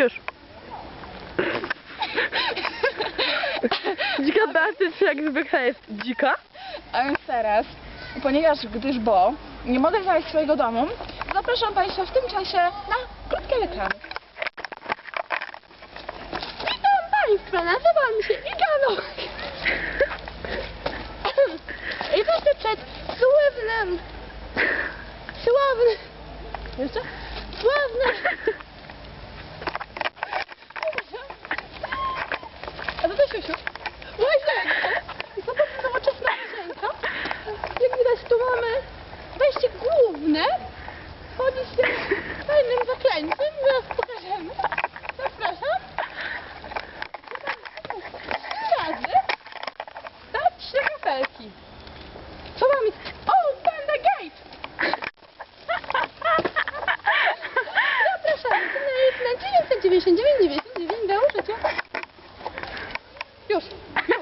Już. Dzika Beaty, czy jak zwykle jest dzika? A więc teraz, ponieważ gdyż bo nie mogę znaleźć swojego domu, zapraszam Państwa w tym czasie na krótkie reklamy. Witam Państwa, nazywam się Igano. I proszę przed sławnym, sławnym, Jeszcze? A to też Siusiu. łazienką. I zobaczcie nowoczesna łazienka. Jak widać tu mamy wejście główne. Wchodzi się fajnym zaklęciem. Zaraz pokażemy. Zapraszam. Razy. Dać trzy kafelki. Co mamy? O, Panda Gate! Zapraszamy na 999 Dios.